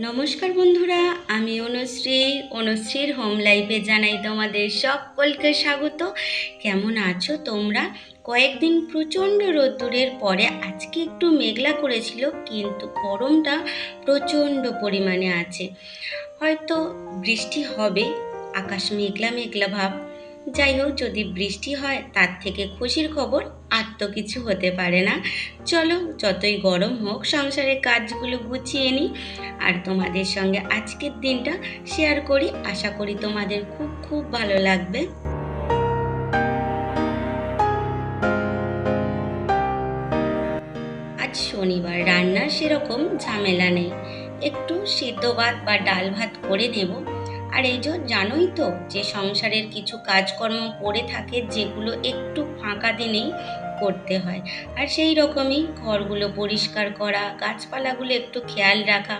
নমস্কার বন্ধুরা, আমি অনুশ্রী। অনুশ্রীর হোম লাইফে জানাই তোমাদের সকলকে স্বাগত। কেমন আছো তোমরা? কয়েকদিন প্রচণ্ড রোদ্দুরের পরে আজকে একটু মেঘলা করেছিল, কিন্তু গরমটা প্রচণ্ড পরিমাণে আছে। হয়তো বৃষ্টি হবে, আকাশ মেঘলা মেঘলা ভাব যাই হোক যদি বৃষ্টি হয়, তার থেকে খুশির খবর আর তো কিছু হতে পারে না। চলো, যতই গরম হোক, সংসারের কাজগুলো গুছিয়ে নিই। আর তোমাদের সঙ্গে আজকের দিনটা শেয়ার করি। আশা করি তোমাদের খুব খুব ভালো লাগবে। আজ শনিবার, রান্নার সেরকম ঝামেলা নেই। একটু সিদ্ধ ভাত বা ডাল ভাত করে নেব। আর এই যে জানোই তো যে সংসারের কিছু কাজকর্ম পড়ে থাকে যেগুলো একটু ফাঁকা দিনেই করতে হয়। আর সেই রকমই ঘরগুলো পরিষ্কার করা, গাছপালাগুলো একটু খেয়াল রাখা,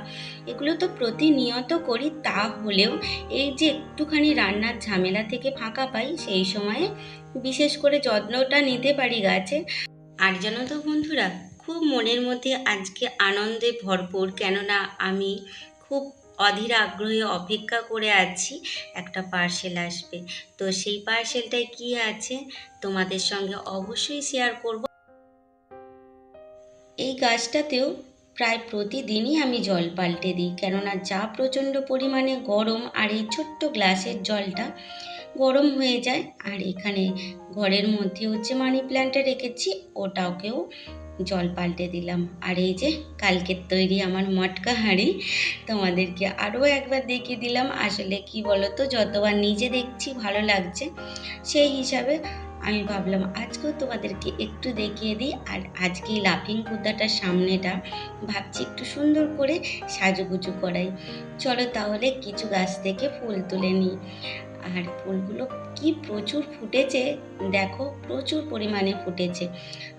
এগুলো তো প্রতিনিয়ত করি তা হলেও এই যে একটুখানি রান্নার ঝামেলা থেকে ফাঁকা পাই সেই সময়ে বিশেষ করে যত্নটা নিতে পারি গাছে। আর জানো তো বন্ধুরা, খুব মনের মধ্যে আজকে আনন্দে ভরপুর, কেননা আমি খুব অধীর আগ্রহে অপেক্ষা করে আছি, একটা পার্সেল আসবে। তো সেই পার্সেলটায় কি আছে, তোমাদের সঙ্গে অবশ্যই শেয়ার করব। এই গাছটাতেও প্রায় প্রতিদিনই আমি জল পাল্টে দিই, কেননা যা প্রচণ্ড পরিমাণে গরম আর এই ছোট্ট গ্লাসের জলটা গরম হয়ে যায়, আর এখানে ঘরের মধ্যে হচ্ছে মানি প্ল্যান্টটা রেখেছি, ওটাকেও জল পাল্টে দিলাম। আর এই যে কালকের তৈরি আমার মটকা হাঁড়ি, তোমাদেরকে আরও একবার দেখিয়ে দিলাম। আসলে কি বলো তো যতবার নিজে দেখছি ভালো লাগছে, সেই হিসাবে আমি ভাবলাম আজকেও তোমাদেরকে একটু দেখিয়ে দিই। আর আজকে লাফিং বুদ্ধাটার সামনেটা ভাবছি একটু সুন্দর করে সাজুগুজু করাই। চলো তাহলে কিছু গাছ থেকে ফুল তুলে নিই। আর ফুলগুলো কি প্রচুর ফুটেছে? দেখো, প্রচুর পরিমাণে ফুটেছে।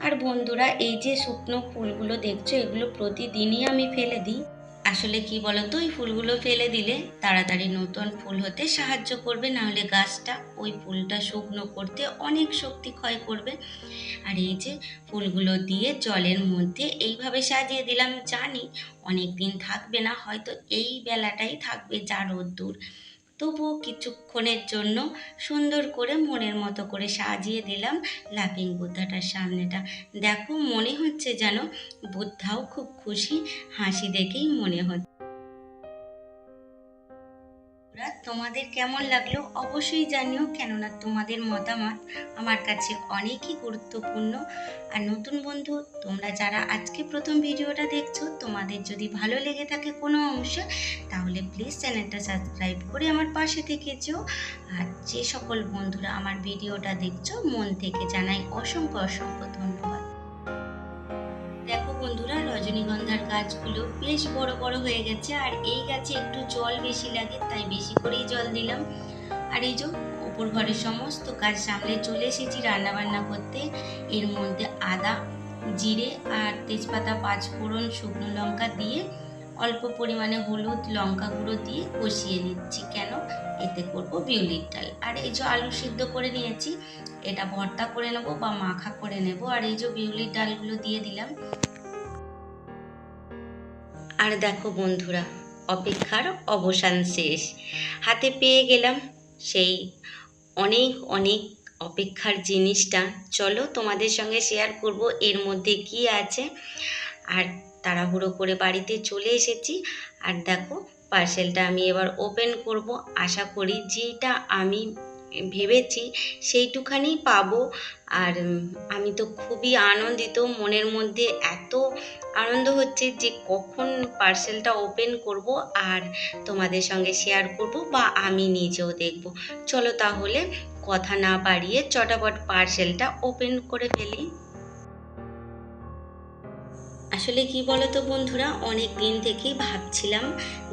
আর বন্ধুরা, এই যে শুকনো ফুলগুলো দেখছ, এগুলো প্রতিদিনই আমি ফেলে দিই। আসলে কি বলতো, ওই ফুলগুলো ফেলে দিলে তাড়াতাড়ি নতুন ফুল হতে সাহায্য করবে, নাহলে গাছটা ওই ফুলটা শুকনো করতে অনেক শক্তি ক্ষয় করবে। আর এই যে ফুলগুলো দিয়ে জলের মধ্যে এইভাবে সাজিয়ে দিলাম, জানি অনেক দিন থাকবে না, হয়তো এই বেলাটাই থাকবে যা রোদ্দুর। তবুও কিছুক্ষণের জন্য সুন্দর করে মনের মতো করে সাজিয়ে দিলাম লাফিং বুদ্ধাটার সামনেটা। দেখো মনে হচ্ছে যেন বুদ্ধাও খুব খুশি, হাসি দেখেই মনে হচ্ছে। তোমাদের কেমন লাগল অবশ্যই জানিও, কেননা তোমাদের মতামত আমার কাছে অনেকই গুরুত্বপূর্ণ। আর নতুন বন্ধু, তোমরা যারা আজকে প্রথম ভিডিওটা দেখছ, তোমাদের যদি ভালো লেগে থাকে কোনো অংশ, তাহলে প্লিজ চ্যানেলটা সাবস্ক্রাইব করে আমার পাশে থেকে যেও। আর যে সকল বন্ধুরা আমার ভিডিওটা দেখছ, মন থেকে জানাই অসংখ্য অসংখ্য ধন্যবাদ। বন্ধুরা, রজনীগন্ধার গাছগুলো বেশ বড় বড় হয়ে গেছে, আর এই গাছে একটু জল বেশি লাগে, তাই বেশি করেই জল দিলাম। আর এই যে উপর ঘরের সমস্ত কাজ সামলে চলে এসেছি রান্না বান্না করতে। এর মধ্যে আদা, জিরে আর তেজপাতা পাঁচ ফোড়ন শুকনো লঙ্কা দিয়ে অল্প পরিমাণে হলুদ লঙ্কা গুঁড়ো দিয়ে কষিয়ে নিচ্ছি। কেন? এতে করব বিউলির ডাল। আর এই যে আলু সিদ্ধ করে নিয়েছি, এটা ভর্তা করে নেব বা মাখা করে নেব। আর এই যে বিউলির ডালগুলো দিয়ে দিলাম আর দেখো বন্ধুরা, অপেক্ষার অবসান শেষ। হাতে পেয়ে গেলাম সেই অনেক অনেক অপেক্ষার জিনিসটা। চলো তোমাদের সঙ্গে শেয়ার করব এর মধ্যে কি আছে। আর তাড়াহুড়ো করে বাড়িতে চলে এসেছি। আর দেখো পার্সেলটা আমি এবার ওপেন করব। আশা করি যেটা আমি ভেবেছি সেইটুখানি পাবো। আর আমি তো খুবই আনন্দিত। মনের মধ্যে এত আনন্দ হচ্ছে যে কখন পার্সেলটা ওপেন করব আর তোমাদের সঙ্গে শেয়ার করব বা আমি নিজেও দেখব। চলো তাহলে কথা না বাড়িয়ে চটাপট পার্সেলটা ওপেন করে ফেলি। আসলে কি বলতো বন্ধুরা, অনেক দিন থেকেই ভাবছিলাম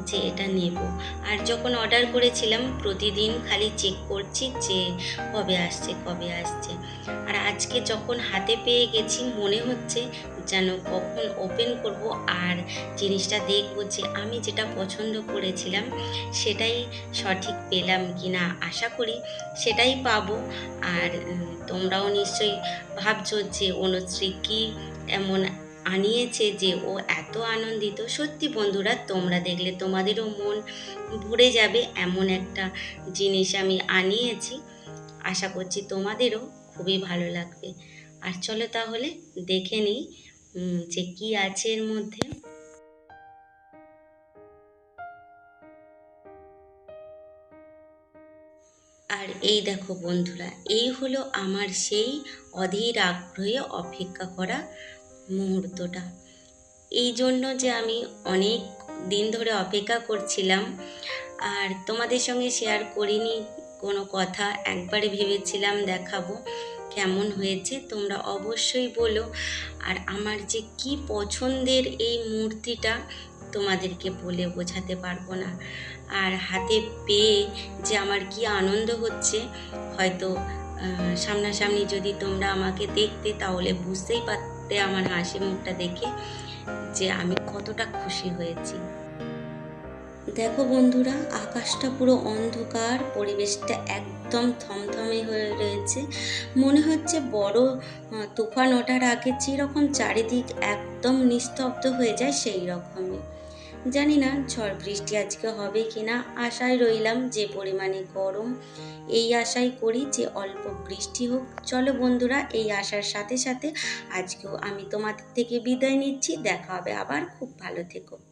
যে এটা নেব। আর যখন অর্ডার করেছিলাম, প্রতিদিন খালি চেক করছি যে কবে আসছে কবে আসছে। আর আজকে যখন হাতে পেয়ে গেছি, মনে হচ্ছে যেন কখন ওপেন করব আর জিনিসটা দেখব যে আমি যেটা পছন্দ করেছিলাম, সেটাই সঠিক পেলাম কি না আশা করি সেটাই পাবো। আর তোমরাও নিশ্চয়ই ভাবছ যে অনুশ্রী কী এমন আনিয়েছে যে ও এত আনন্দিত। সত্যি বন্ধুরা, তোমরা দেখলে তোমাদেরও মন ভরে যাবে এমন একটা জিনিস আমি আনিয়েছি। আশা করছি তোমাদেরও খুবই ভালো লাগবে। আর চলো তাহলে দেখে নিই যে কি আছে এর মধ্যে। আর এই দেখো বন্ধুরা, এই হলো আমার সেই অধীর আগ্রহে অপেক্ষা করা মুহূর্তটা। এই জন্য যে আমি অনেক দিন ধরে অপেক্ষা করছিলাম, আর তোমাদের সঙ্গে শেয়ার করিনি কোনো কথা, একবারে ভেবেছিলাম দেখাবো কেমন হয়েছে, তোমরা অবশ্যই বলো। আর আমার যে কি পছন্দের এই মূর্তিটা তোমাদেরকে বলে বোঝাতে পারব না। আর হাতে পেয়ে যে আমার কি আনন্দ হচ্ছে, হয়তো সামনাসামনি যদি তোমরা আমাকে দেখতে তাহলে বুঝতেই পারতে আমার হাসি মুখটা দেখে যে আমি কতটা খুশি হয়েছি। দেখো বন্ধুরা, আকাশটা পুরো অন্ধকার, পরিবেশটা একদম থমথমে হয়ে রয়েছে। মনে হচ্ছে বড় তুফান ওঠার আগে যেরকম চারিদিক একদম নিস্তব্ধ হয়ে যায় সেই রকমই জানি না ঝড় বৃষ্টি আজকে হবে কি না আশায় রইলাম যে পরিমাণে গরম। এই আশাই করি যে অল্প বৃষ্টি হোক। চলো বন্ধুরা, এই আশার সাথে সাথে আজকেও আমি তোমাদের থেকে বিদায় নিচ্ছি। দেখা হবে আবার। খুব ভালো থেকো।